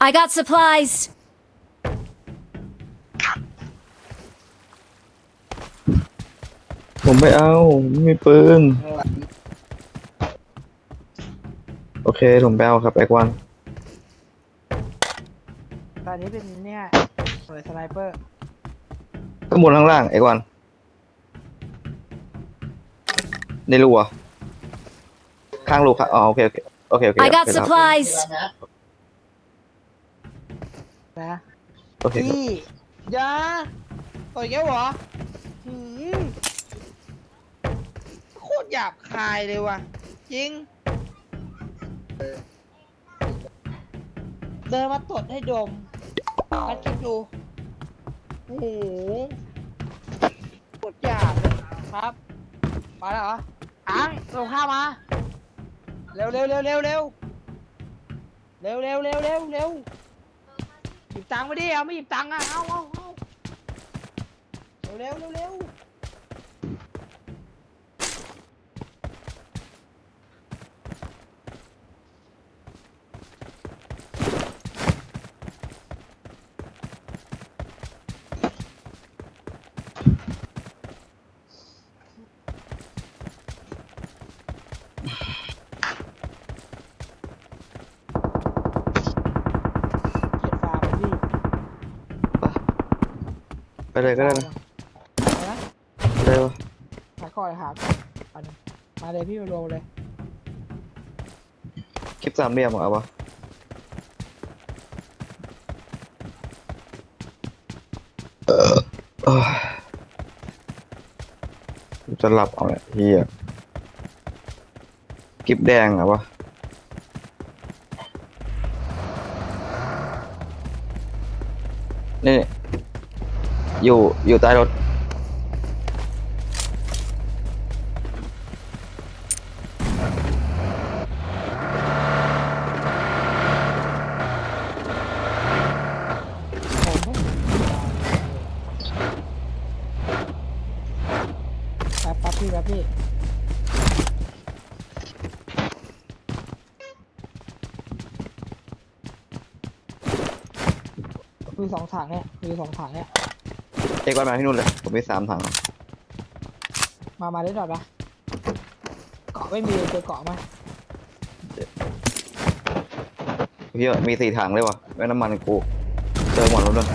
I got supplies. ผมไม่เอาไม่มีปืน โอเค ผมไปเอาครับแอกวันตอนนี้เป็นเนี่ยหน่วยสไนเปอร์ข้างบนข้างล่างแอกวันในรูเหรอะข้างรูครับอ๋อโอเคโอเคโอเคโอเค I got โอเคครับ supplies. นะ โอเคครับพี่อยาต่อยแกเหรอหืมโคตรหยาบคายเลยว่ะ จริง เดินมาตดให้ดมมาคิดดูโอ้โหโคตรหยาบเลยครับ มาแล้วเหรออังลงข้ามมา เร็วเร็วเร็วเร็วเร็วเร็วเร็วเร็วเร็วเร็ว หยิบตังค์มาดิเอาไม่หยิบตังค์อะเอาเอาเอาเร็วเร็วเร็วเร็วเขียนฟาร์มพี่ ไป เลยก็ได้นะนะไปเลยวะขายก่อนเลยครับเอาหนึ่งมาเลยพี่มารวมเลย คลิปสามเหลี่ยมเอาปะเออเอ้ยจะหลับเอาเนี่ยเฮียคลิปแดงเหรอวะ อยู่อยู่ใต้รถ แป๊บแป๊บพี่แป๊บพี่มีสองถังเนี่ยมีสองถังเนี่ย เอกวันมาที่นู่นเลย ผมมีสามถังมา มาได้หน่อยปะเกาะไม่มีเจอเกาะไหมเฮียมีสี่ถังเลยว่ะแม่น้ำมันกู เจอหมดแล้วด้วย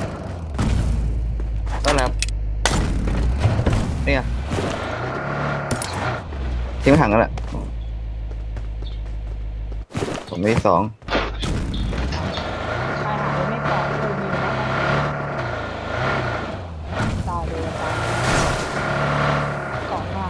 นั่นแหละครับเนี่ยทิ้งถังกันแหละผมมีสอง ชายหาดไม่เกาะไม่มีนะตายเลยตายเกาะมา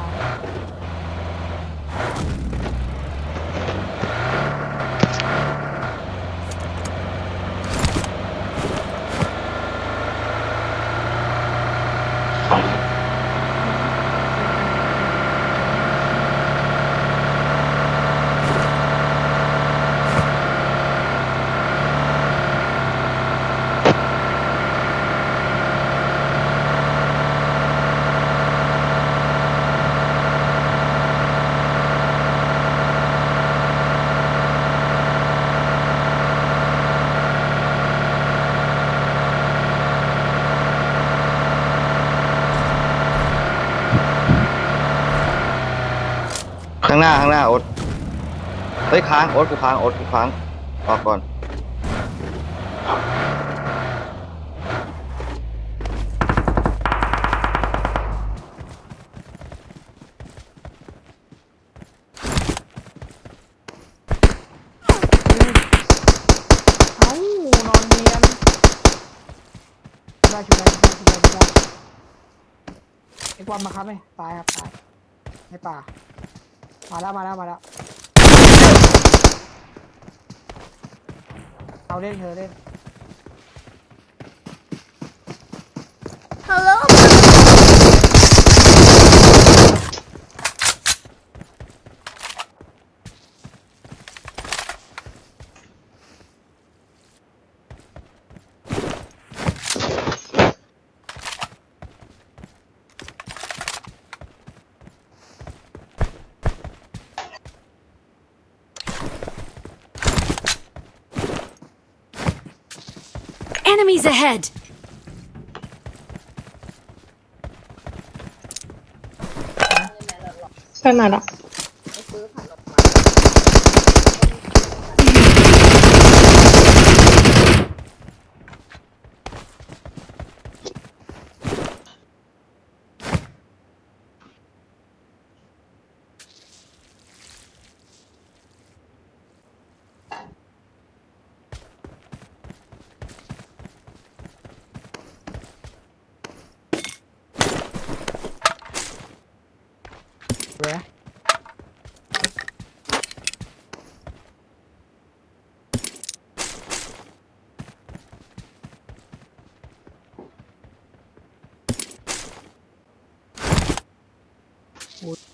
ข้างหน้าข้างหน้าโอ๊ตเฮ้ยค้างโอ๊ตกูค้างโอ๊ตกูค้างออกก่อนเอ้านอนเนียนได้ชุดได้ชุดได้ชุดได้ชุดได้ไอ้กวนมาครับไหมตายครับตายในป่า มาแล้วมาแล้วมาแล้วเอาเล่นเธอเล่น Hello. เ Enemies ahead! เพื่อ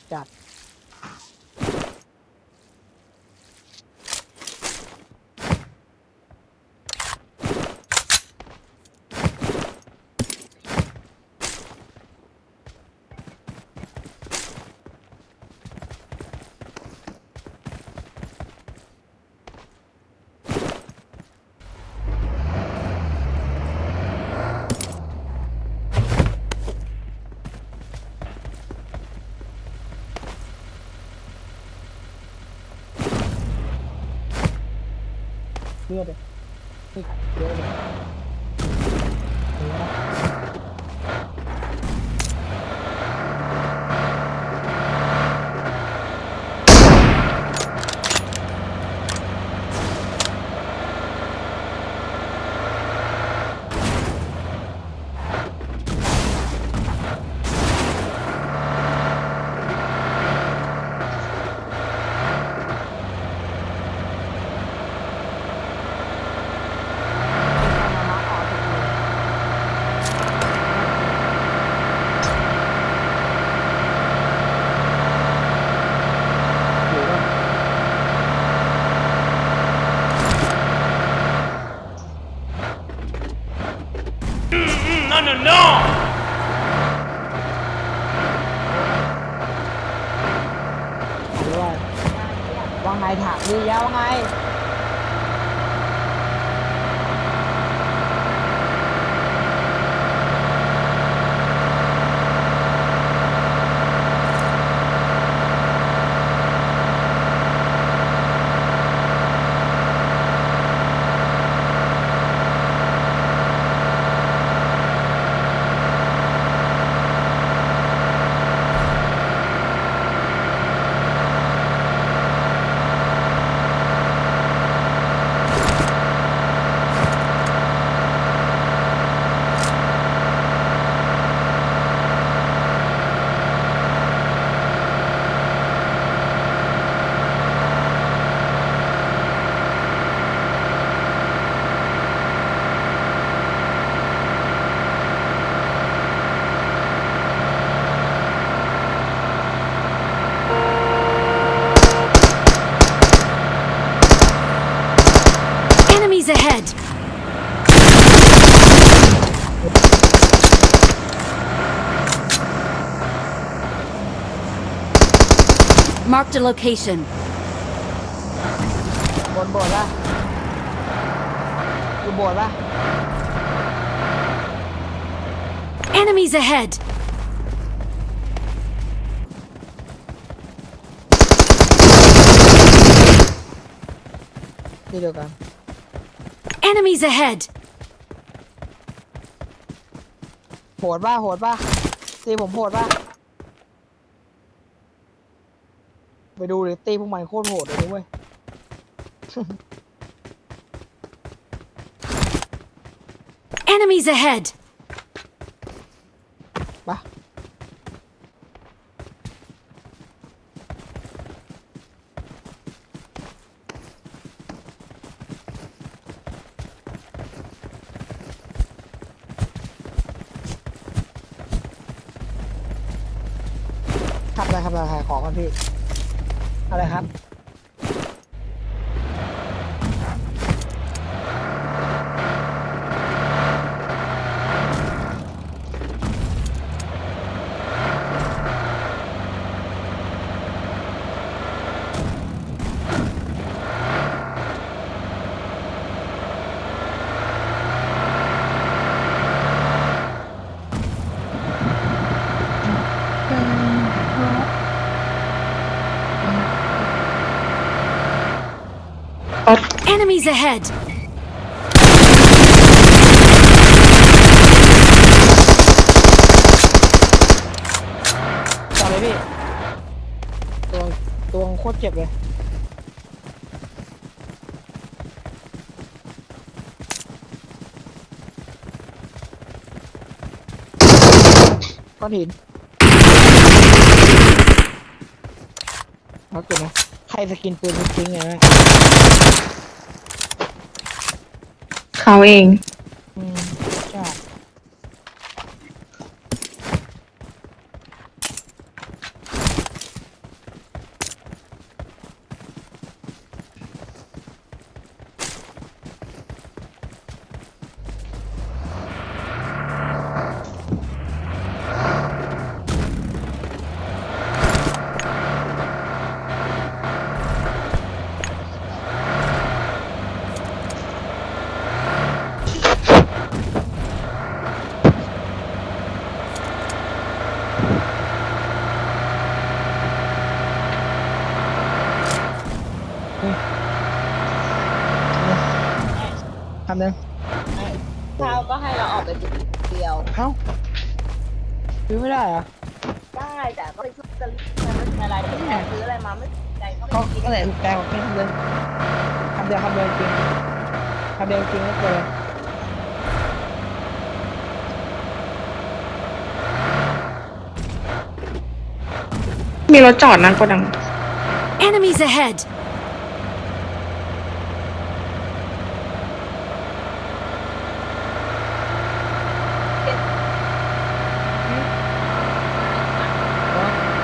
พู เลือดเลยนี่เยอะเลย Marked a location. บนโบสถ์ป่ะอยู่โบสถ์ป่ะ Enemies ahead! ที่เดียวกัน Enemies ahead! โหดป่ะโหดป่ะตีผมโหดป่ะไป ดูเลยตีพวกมันโคตรโหดเลยนะเว้ย Enemies ahead! ป่ะครับอะไรครับอะไรขอกันพี่ อะไรครับ Enemies ahead! ต่อเลยพี่ตัวตัวโคตรเจ็บเลย ก้อนหินเอาเก็บนะใครสกินปืนทิ้งไงนะ เขาเอง อืมใช่ ทำหนึ่ง เช้าก็ให้เราออกไปจุดเดียว เอ้า ซื้อไม่ได้เหรอได้แต่ก็ไปซื้อจะมันไม่เป็นอะไรแต่แค่ซื้ออะไรมาไม่ใจก็ก็ไม่ก็ไหนถูกใจของพี่ทำเลยทำเดียวทำเดียวจริงทำเดียวจริงไม่เกินมีรถจอดนะโกดัง Enemies ahead!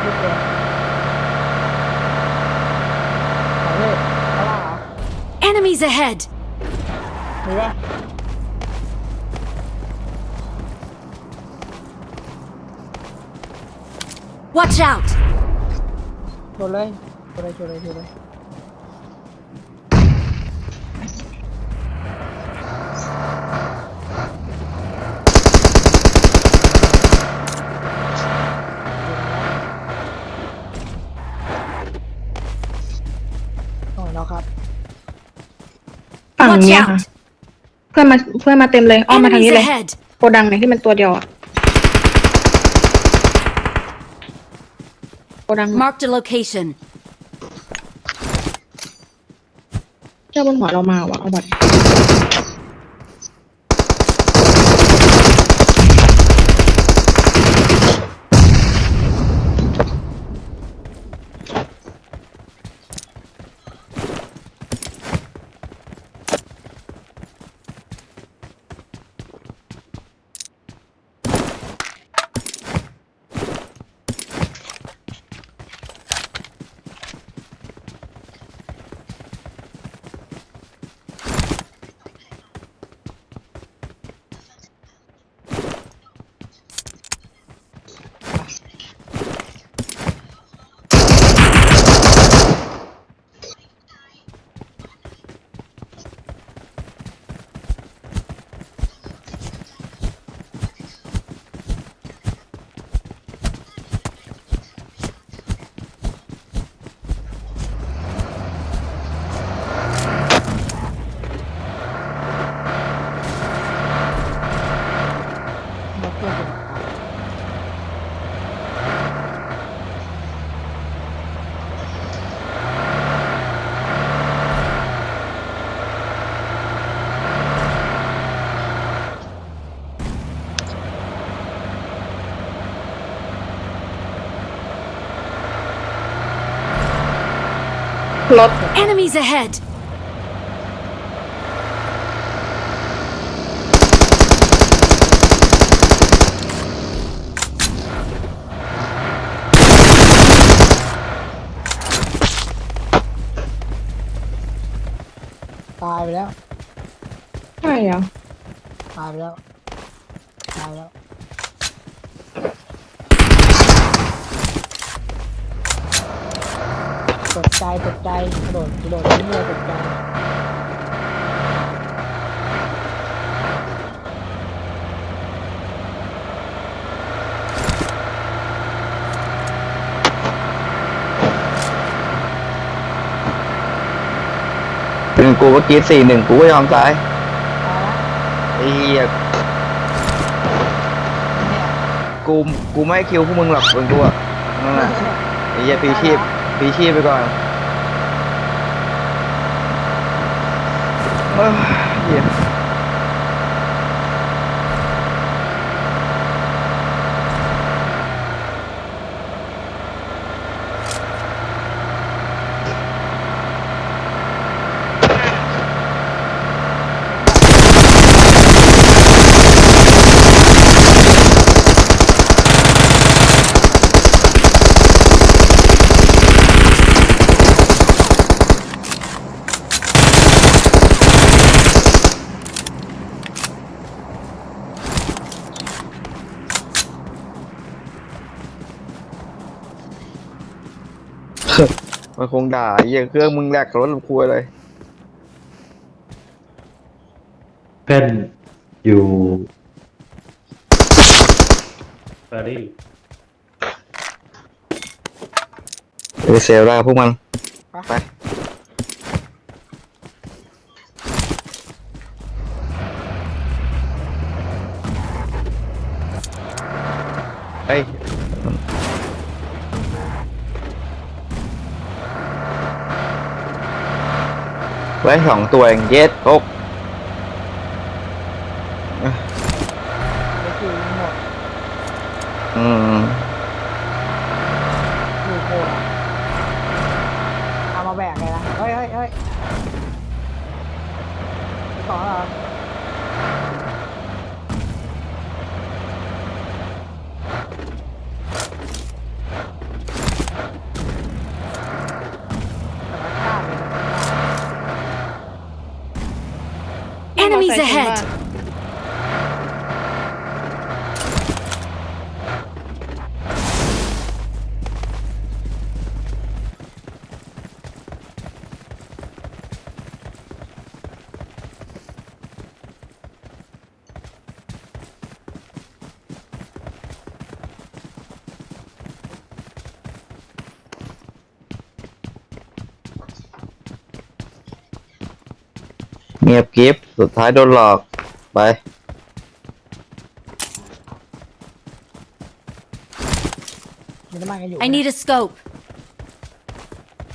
ลูกเดียวไหนเลยข้างล่างเหรอ Enemies ahead! มีปะ Watch out! ชนเลยชนเลยชนเลยชนเลย ฝั่ง Watch เนี้ยค่ะ out! เพื่อนมาเพื่อนมาเต็มเลยอ้อมมาทาง Enemies นี้เลย ahead! โกดังเนี่ยที่มันตัวเดียวอะโกดัง Marked a location. เจ้าบนหัวเรามาว่ะเอาบัตร รถ Enemies ahead! ตายไปแล้ว ใช่เหรอ ตายไปแล้ว ตายแล้ว ตกใจตกใจกระโดดกระโดดทิ้งเลยตกใจหนึ่งกูเมื่อกี้สี่หนึ่งกูก็ยอมตายไอ้เหี้ยกูกูไม่คิวพวกมึงหรอกมึงดูอะนั่นน่ะไอ้เหี้ยพีชีพ ปีชีพไปก่อนเฮ้ย มันคงด่าไอ้เหี้ยเครื่องมึงแหลกกับรถลำคุยเลยเพื่อนอยู่ปารีสไปเซลได้พวกมัน ไป สองตัวเองเย็ดโอ๊ก Enemies ahead! เงียบกริฟสุดท้ายโดนหลอกไป มีน้ำมันกันอยู่ I need a scope.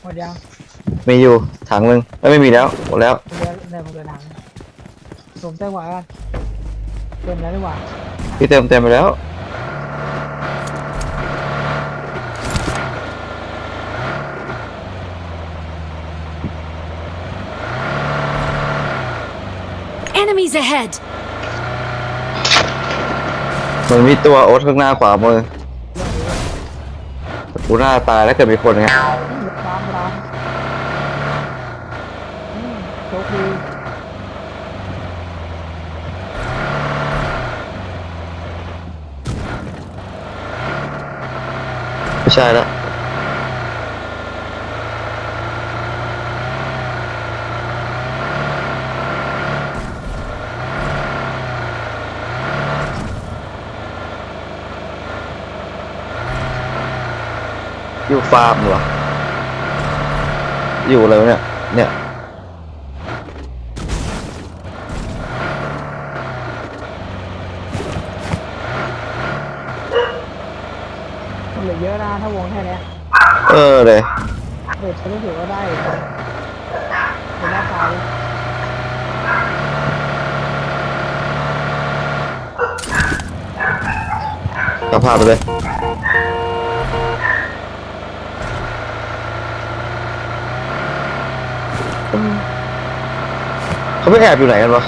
หมดยังมีอยู่ถังหนึ่งเอ้ยไม่มีแล้วหมดแล้วเรือเรือผมเดินทางสวมเต้นหวากันเต็มแล้วดีกว่าพี่เต็มเต็มไปแล้ว Enemies ahead! มันมีตัวโอ๊ตข้างหน้าขวามือกูหน้าตายแล้วเกิดมีคนไงร้านร้านอืมโชคดีไม่ใช่แล้ว อยู่ฟาร์มเหรอ อยู่อะไรวะเนี่ย เนี่ย มันเหลือเยอะนะถ้าวงแค่เนี้ยเออเลยเด็ดฉันรู้สึกว่าได้อยู่นะเป็นหน้าตาเลยกลับภาพไปเลย เขาไปแอบอยู่ไหนกันวะ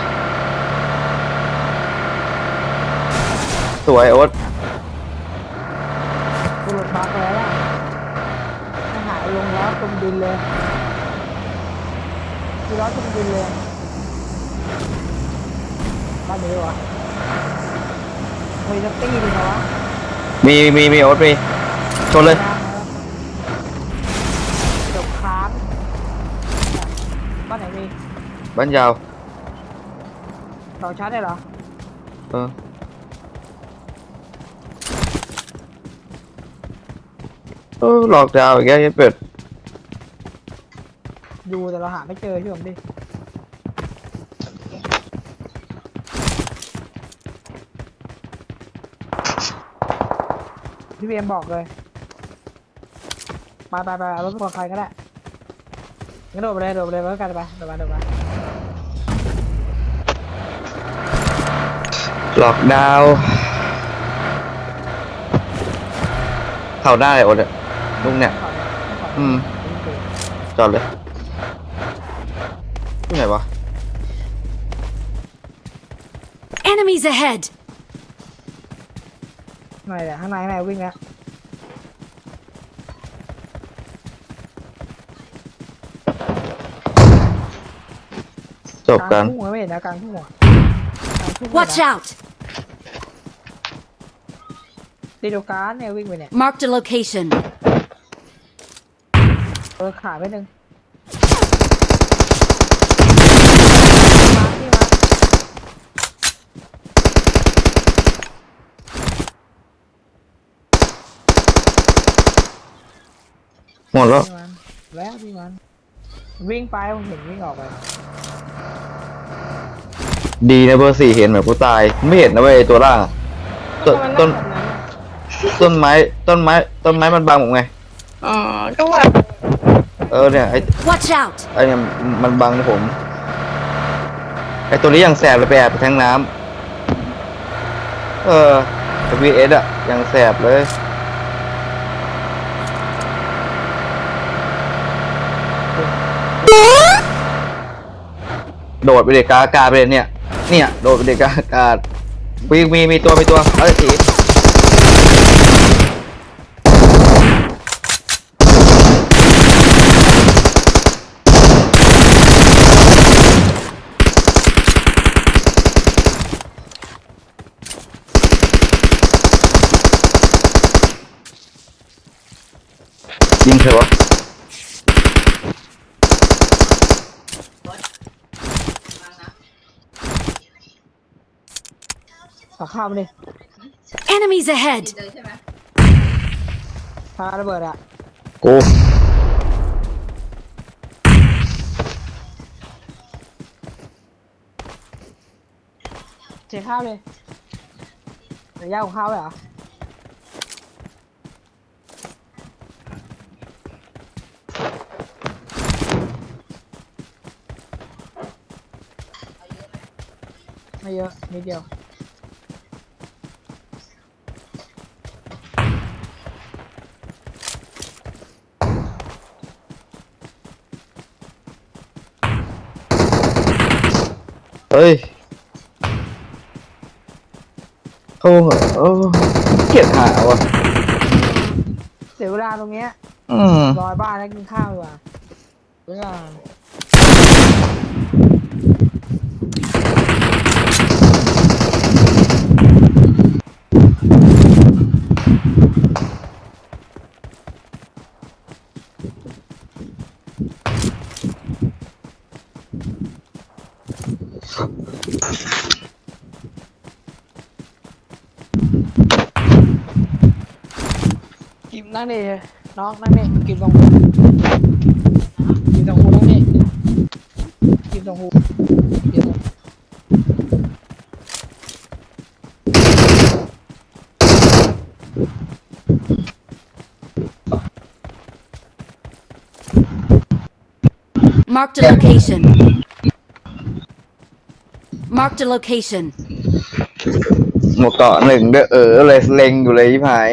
สวยโอ๊ตกูหลุดบักแล้วล่ะไม่หายลงแล้วตรงดินเลยคือร้อนตรงดินเลยบ้านนี้วะเฮ้ยจะตีดีนะวะมีมีมีโอ๊ตมีชนเลยจ บ้านยาว ต่อชาร์จได้เหรอ เออหลอกดาวอีกแล้วยังเปิดอยู่แต่เราหาไม่เจอพี่ผมดิ พี่เบีมบอกเลย ไปไปไปเอารถไปก่อนใครก็ได้งั้นโดดไปเลยโดดไปเลยไปกันไปโดดไปโดดไป ลอกดาวน์เข้าได้โอ้ยลุงเนี่ยขอเลยขอเลยอืม จอดเลยที่ไหนวะ Enemies ahead! ข้างในเนี่ยข้างในข้างในวิ่งแล้วจบกกัลานงทุ่งไม่เห็นนะกลางทุ่งอะกลางทุ่ง Watch นะ out! ตีโดการเนี่ยวิ่งไปเนี่ย Marked a location. เออขาไปหนึ่งมาที่มาหมดแล้ว ที่มันแล้วที่มันวิ่งไปผมเห็นวิ่งออกไปดีนะเบอร์สี่เห็นแบบกูตาย ไม่เห็นนะเว้ยไอ้ตัวล่างอะต้นต้น ต้นไม้ต้นไม้ต้นไม้มันบังผมไง อ๋อ ก็ว่าเออเนี่ยไอ้ Watch out! ไอ้เนี่ยมันบังผมไอ้ตัวนี้ยังแสบเลยไปแอบไปแทงน้ำเออไอ้วีเอสอะยังแสบเลย โดดไปเด็กกาอากาศไปเลยเนี่ย เนี่ย โดดไปเด็กกาอากาศมีมีมีตัวมีตัวเอ้ยสียิงเถอะวะ ต่อ ข้ามไปดิ Enemies ahead! พาระเบิดอะกูเจ๊ข้าวเลยเดี๋ยวย่างของข้าวไว้เหรอไม่เยอะนิดเดียว เฮ้ยเข้าเหอะโอ้เกลียดหาวะเสียเวลาตรงเนี้ยอืม รอยบ้านแล้วกินข้าวดีกว่าเวลา นั่งดิน้องนั่งดิกิมตรงหูกิมตรงหูนั่งดิกิมตรงหูกิมตรง Marked a location. Marked a location. หมวกเกาะหนึ่งเด้อเออเลยเล็งอยู่เลยพี่พาย